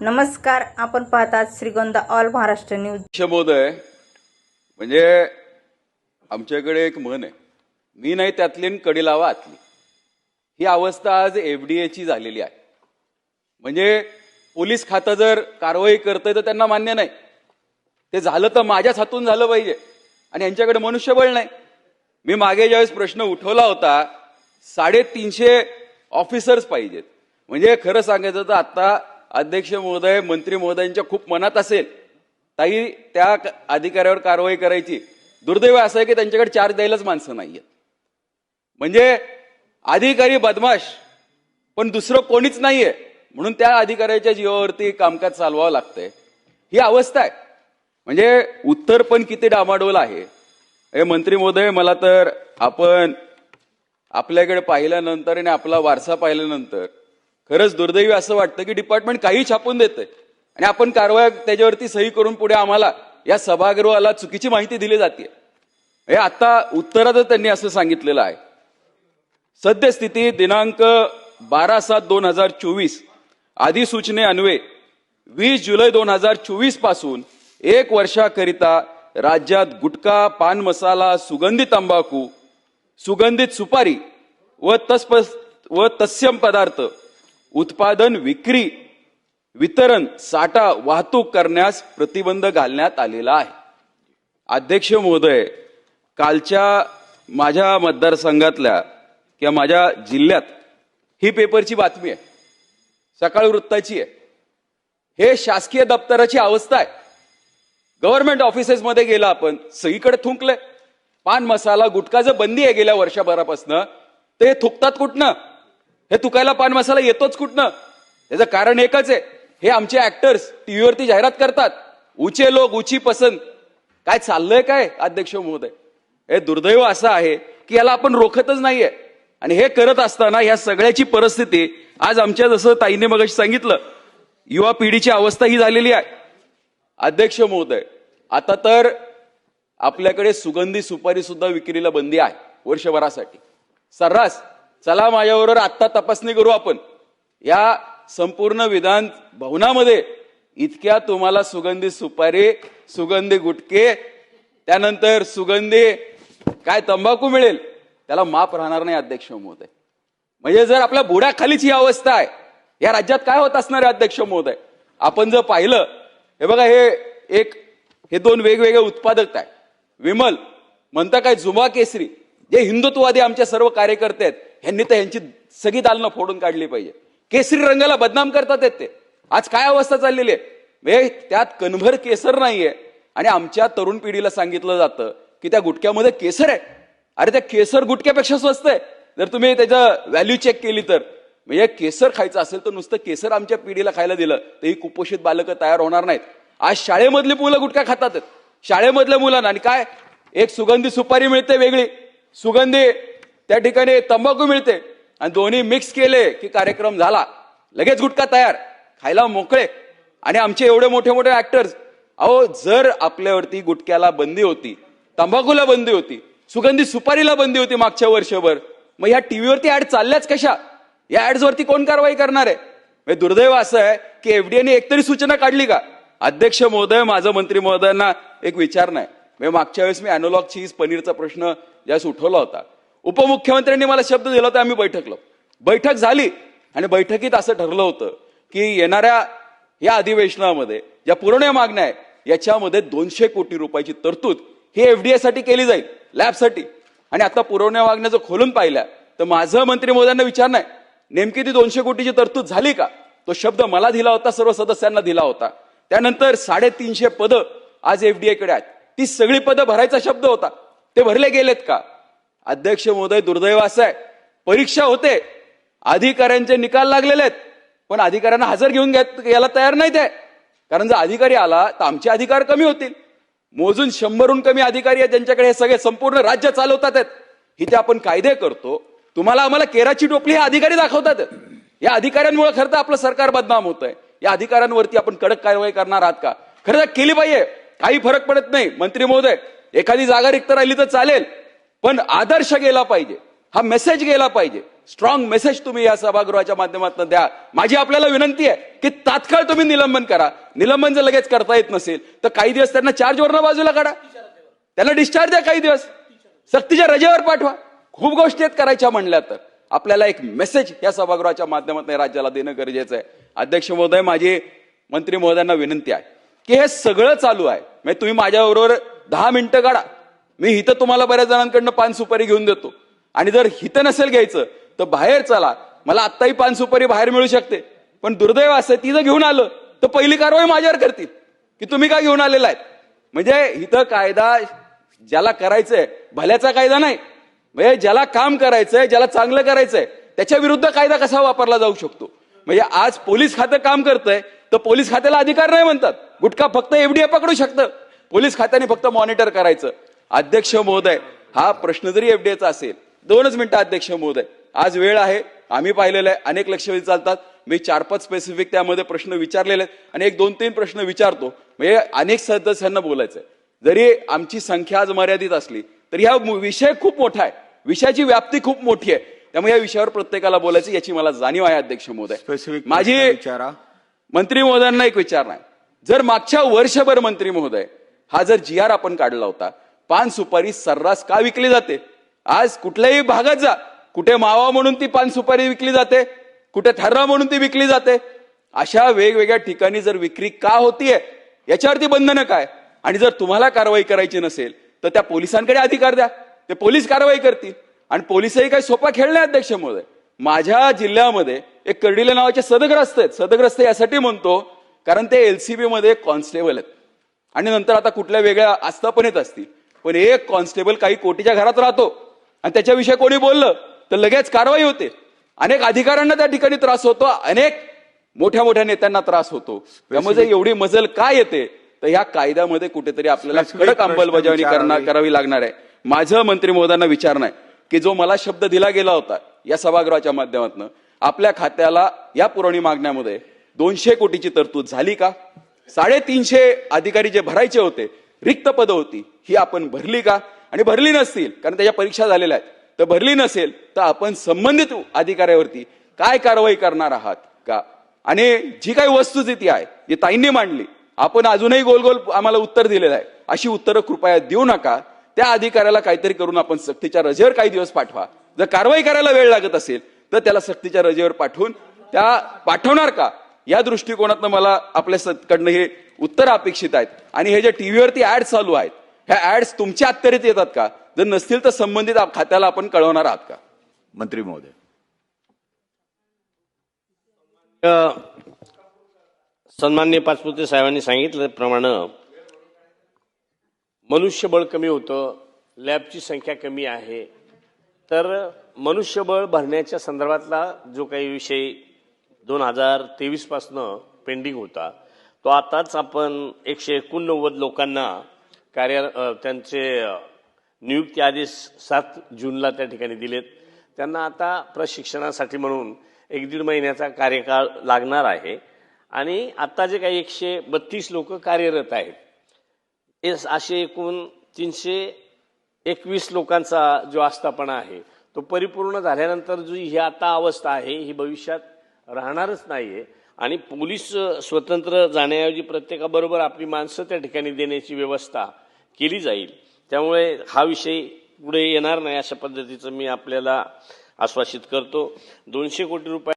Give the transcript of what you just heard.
नमस्कार आपण पाहतात श्रीगोंदा ऑल महाराष्ट्र न्यूज. शमोदय म्हणजे आमच्याकडे एक म्हण आहे. मी नाही त्यातली कडी लावा आतली. ही अवस्था आज एफडीएची झालेली आहे. म्हणजे पोलीस खातं जर कारवाई करतंय तर त्यांना मान्य नाही. ते झालं तर माझ्याच हातून झालं पाहिजे. आणि यांच्याकडे मनुष्यबळ नाही. मी मागे ज्यावेळेस प्रश्न उठवला होता साडेतीनशे ऑफिसर्स पाहिजेत. म्हणजे खरं सांगायचं तर आता अध्यक्ष महोदय मंत्री महोदयांच्या खूप मनात असेल ताई त्या अधिकाऱ्यावर कारवाई करायची. दुर्दैव असं आहे की त्यांच्याकडे चार्ज द्यायलाच माणसं नाहीयेत. म्हणजे अधिकारी बदमाश पण दुसरं कोणीच नाहीये. म्हणून त्या अधिकाऱ्याच्या जीवावरती कामकाज चालवावं लागतंय. ही अवस्था आहे. म्हणजे उत्तर पण किती डामाडोल आहे. हे मंत्री महोदय मला तर आपण आपल्याकडे पाहिल्यानंतर आणि आपला वारसा पाहिल्यानंतर खरंच दुर्दैवी असं वाटतं की डिपार्टमेंट काही छापून देतंय. आणि आपण कारवाई त्याच्यावरती सही करून पुढे आम्हाला या सभागृहाला चुकीची माहिती दिली जाते हे आता उत्तरातच त्यांनी असं सांगितलेलं आहे. सद्यस्थिती दिनांक बारा सात दोन हजार चोवीस अधिसूचने अन्वे वीस जुलै दोन हजार चोवीसपासून एक वर्षाकरिता राज्यात गुटखा पान मसाला सुगंधी तंबाखू सुगंधित सुपारी व तस्प व तत्सम पदार्थ उत्पादन विक्री वितरण साठा वाहतूक करण्यास प्रतिबंध घालण्यात आलेला आहे. अध्यक्ष महोदय कालच्या माझ्या मतदारसंघातल्या किंवा माझ्या जिल्ह्यात ही पेपरची बातमी आहे. सकाळ वृत्ताची आहे. हे शासकीय दप्तराची अवस्था आहे. गव्हर्नमेंट ऑफिसेसमध्ये गेला आपण सगळीकडे थुंकलंय. पान मसाला गुटखा जर बंदी आहे गेल्या वर्षभरापासनं ते थुकतात कुठनं? हे तुकायला पान मसाला येतोच कुठनं? त्याचं कारण एकच आहे. हे आमचे ऍक्टर्स टीव्हीवरती जाहिरात करतात. उचे लोक उची पसंत. काय चाललंय काय अध्यक्ष महोदय? हे दुर्दैव असं आहे की याला आपण रोखतच नाहीये. आणि हे करत असताना या सगळ्याची परिस्थिती आज आमच्या जसं ताईने मगाशी सांगितलं युवा पिढीची अवस्था ही झालेली आहे. अध्यक्ष महोदय आता तर आपल्याकडे सुगंधी सुपारी सुद्धा विक्रीला बंदी आहे वर्षभरासाठी. सर्रास. चला माझ्याबरोबर आत्ता तपासणी करू आपण. या संपूर्ण विधान भवनामध्ये इतक्या तुम्हाला सुगंधी सुपारी सुगंधी गुटके त्यानंतर सुगंधी काय तंबाखू मिळेल त्याला माप राहणार नाही अध्यक्ष महोदय. म्हणजे जर आपल्या बुडाखालीच ही अवस्था आहे या राज्यात काय होत असणार आहे अध्यक्ष महोदय? आपण जर पाहिलं हे बघा हे एक हे दोन वेगवेगळे उत्पादक आहे विमल म्हणता काय जुमा केसरी जे हिंदुत्ववादी आमचे सर्व कार्यकर्ते आहेत ह्यांनी तर ह्यांची सगळी दालनं फोडून काढली पाहिजे. केसरी रंगाला बदनाम करतात आहेत ते. आज काय अवस्था चाललेली आहे? त्यात कणभर केसर नाहीये. आणि आमच्या तरुण पिढीला सांगितलं जातं की त्या गुटक्यामध्ये केसर आहे. अरे त्या केसर गुटक्यापेक्षा स्वस्त आहे. जर तुम्ही त्याचं व्हॅल्यू चेक केली तर. म्हणजे केसर खायचं असेल तर नुसतं केसर आमच्या पिढीला खायला दिलं तर ही कुपोषित बालकं तयार होणार नाहीत. आज शाळेमधली मुलं गुटखा खातात शाळेमधल्या मुलांना आणि काय? एक सुगंधी सुपारी मिळते वेगळी. सुगंधी त्या ठिकाणी तंबाखू मिळते. आणि दोन्ही मिक्स केले की कार्यक्रम झाला. लगेच गुटखा तयार. खायला मोकळे. आणि आमचे एवढे मोठे मोठे ऍक्टर्स अहो जर आपल्यावरती गुटख्याला बंदी होती तंबाखूला बंदी होती सुगंधी सुपारीला बंदी होती मागच्या वर्षभर मग ह्या टीव्हीवरती ऍड चालल्याच कशा? या ऍड्स वरती कोण कारवाई करणार आहे? म्हणजे दुर्दैव असं आहे की एफडीएने एकतरी सूचना काढली का? अध्यक्ष महोदय माझं मंत्री महोदयांना एक विचार नाही म्हणजे मागच्या वेळेस मी अॅनोलॉग चीज पनीरचा प्रश्न ज्यास उठवला होता उपमुख्यमंत्र्यांनी मला शब्द दिला होता आम्ही बैठकलो. बैठक झाली आणि बैठकीत असं ठरलं होतं की येणाऱ्या या अधिवेशनामध्ये ज्या पुरवण्या मागण्या आहे याच्यामध्ये दोनशे कोटी रुपयाची तरतूद ही एफडीए साठी केली जाईल लॅबसाठी. आणि आता पुरवण्या मागण्या जर खोलून पाहिल्या तर माझं मंत्री महोदयांना विचार नाही. नेमकी ती दोनशे कोटीची तरतूद झाली का? तो शब्द मला दिला होता सर्व सदस्यांना दिला होता. त्यानंतर साडेतीनशे पदं आज एफडीए कडे आहेत. ती सगळी पदं भरायचा शब्द होता. ते भरले गेलेत का? अध्यक्ष महोदय दुर्दैव असं आहे. परीक्षा होते. अधिकाऱ्यांचे निकाल लागलेले आहेत. पण अधिकाऱ्यांना हजर घेऊन घ्यात- यायला तयार नाही ते कारण जर अधिकारी आला तर आमचे अधिकार कमी होतील. मोजून शंभरहून कमी अधिकारी आहेत ज्यांच्याकडे हे सगळे संपूर्ण राज्य चालवतात आहेत. इथे आपण कायदे करतो. तुम्हाला आम्हाला केराची टोपली हे अधिकारी दाखवतात. या अधिकाऱ्यांमुळे खरं तर आपलं सरकार बदनाम होत आहे या अधिकाऱ्यांवरती आपण कडक कारवाई करणार आहात का? खरं तर केली पाहिजे. काही फरक पडत नाही. मंत्री महोदय एखादी जागा रिक्त राहिली तर चालेल. पण आदर्श गेला पाहिजे. हा मेसेज गेला पाहिजे. स्ट्रॉंग मेसेज तुम्ही या सभागृहाच्या माध्यमातून द्या. माझी आपल्याला विनंती आहे की तात्काळ तुम्ही निलंबन करा. निलंबन जर लगेच करता येत नसेल तर काही दिवस त्यांना चार्जवरनं बाजूला काढा. त्यांना डिस्चार्ज द्या काही दिवस. सक्तीच्या रजेवर पाठवा. खूप गोष्टी आहेत करायच्या म्हणल्या तर. आपल्याला एक मेसेज या सभागृहाच्या माध्यमातून राज्याला देणं गरजेचं आहे. अध्यक्ष महोदय माझी मंत्री महोदयांना विनंती आहे की हे सगळं चालू आहे. म्हणजे तुम्ही माझ्याबरोबर दहा मिनिटं काढा. मी हिथं तुम्हाला बऱ्याच जणांकडनं पान सुपारी घेऊन देतो. आणि जर हिथं नसेल घ्यायचं तर बाहेर चला. मला आत्ताही पान सुपारी बाहेर मिळू शकते. पण दुर्दैव असं ती जर घेऊन आलं तर पहिली कारवाई माझ्यावर करतील. की तुम्ही काय घेऊन आलेला आहे? म्हणजे इथं कायदा ज्याला करायचंय भल्याचा कायदा नाही. म्हणजे ज्याला काम करायचंय ज्याला चांगलं करायचंय त्याच्या विरुद्ध कायदा कसा वापरला जाऊ शकतो? म्हणजे आज पोलीस खातं काम करतंय तर पोलीस खात्याला अधिकार नाही म्हणतात. गुटखा फक्त एफडीए पकडू शकतं. पोलीस खात्याने फक्त मॉनिटर करायचं. अध्यक्ष महोदय हा प्रश्न जरी एफडीएचा असेल दोनच मिनिटं अध्यक्ष महोदय. आज वेळ आहे आम्ही पाहिलेलं आहे अनेक लक्षवेधी चालतात. मी चार पाच स्पेसिफिक त्यामध्ये प्रश्न विचारलेले आहेत आणि एक दोन तीन प्रश्न विचारतो. म्हणजे अनेक सदस्यांना बोलायचं आहे जरी आमची संख्या आज मर्यादित असली तरी हा विषय खूप मोठा आहे. विषयाची व्याप्ती खूप मोठी आहे. त्यामुळे या विषयावर प्रत्येकाला बोलायचं याची मला जाणीव आहे अध्यक्ष महोदय. माझी. मंत्री महोदयांना एक विचार नाही जर मागच्या वर्षभर मंत्री महोदय हा जर जी आर आपण काढला होता पान सुपारी सर्रास का विकली जाते? आज कुठल्याही भागात जा. कुठे मावा म्हणून ती पान सुपारी विकली जाते? कुठे थर्रा म्हणून ती विकली जाते? अशा वेगवेगळ्या ठिकाणी जर विक्री का होतीये याच्यावरती बंधनं काय? आणि जर तुम्हाला कारवाई करायची नसेल तर त्या पोलिसांकडे अधिकार द्या. ते पोलीस कारवाई करतील. आणि पोलिसही काही सोपा खेळ नाही अध्यक्ष महोदय माझ्या जिल्ह्यामध्ये एक कर्डिले नावाचे सदग्रस्त आहेत. सदग्रस्त यासाठी म्हणतो कारण ते एलसीबी मध्ये कॉन्स्टेबल आहेत. आणि नंतर आता कुठल्या वेगळ्या आस्थापनेत असतील. पण एक कॉन्स्टेबल काही कोटीच्या घरात राहतो. आणि त्याच्याविषयी कोणी बोललं तर लगेच कारवाई होते. अनेक अधिकाऱ्यांना त्या ठिकाणी त्रास होतो अनेक मोठ्या मोठ्या नेत्यांना त्रास होतो. त्यामुळे एवढी मजल काय येते? तर ह्या कायद्यामध्ये कुठेतरी आपल्याला कडक अंमलबजावणी करणार. करावी लागणार आहे. माझं मंत्री महोदयांना विचार नाही की जो मला शब्द दिला गेला होता या सभागृहाच्या माध्यमातून आपल्या खात्याला या पुरवणी मागण्यामध्ये दोनशे कोटीची तरतूद झाली का? साडेतीनशे अधिकारी जे भरायचे होते रिक्त पद होती. ही आपण भरली का? आणि भरली नसतील कारण त्याच्या परीक्षा झालेल्या आहेत. तर भरली नसेल तर आपण संबंधित अधिकाऱ्यावरती काय कारवाई करणार आहात का? आणि जी काही वस्तुस्थिती आहे जी ताईंनी मांडली आपण अजूनही गोल गोल आम्हाला उत्तर दिलेलं आहे. अशी उत्तरं कृपया देऊ नका. त्या अधिकाऱ्याला काहीतरी करून आपण सक्तीच्या रजेवर काही दिवस पाठवा. जर कारवाई करायला वेळ लागत असेल तर त्याला सक्तीच्या रजेवर पाठवून त्या पाठवणार का? या दृष्टिकोनातनं मला आपल्या कडनं हे उत्तर अपेक्षित आहेत. आणि हे जे टीव्हीवरती ऍड चालू आहेत ह्या ऍड्स तुमच्या अखत्यारीत येतात का? जर नसतील तर संबंधित आप- खात्याला आपण कळवणार आहात का? मंत्री महोदय. अ, सन्माननीय पाचपुते साहेबांनी सांगितल्याप्रमाणे मनुष्यबळ कमी होतं लॅबची संख्या कमी आहे. तर मनुष्यबळ भरण्याच्या संदर्भातला जो काही विषय दोन हजार तेवीस पासनं पेंडिंग होता तो आताच आपण एकशे एकोणनव्वद लोकांना कार्य त्यांचे नियुक्ती आदेश सात जूनला त्या ठिकाणी दिलेत. त्यांना आता प्रशिक्षणासाठी म्हणून एक दीड महिन्याचा कार्यकाळ लागणार आहे. आणि आत्ता जे काही एकशे बत्तीस लोक कार्यरत आहेत एस असे एकूण तीनशे एकवीस लोकांचा जो आस्थापना आहे तो परिपूर्ण झाल्यानंतर जी ही आता अवस्था आहे ही भविष्यात राहणारच नाही आहे आणि पोलीस स्वतंत्र जाण्याऐवजी प्रत्येकाबरोबर आपली माणसं त्या ठिकाणी देण्याची व्यवस्था केली जाईल. त्यामुळे हा विषय पुढे येणार नाही अशा पद्धतीचं मी आपल्याला आश्वासित करतो. दोनशे कोटी रुपये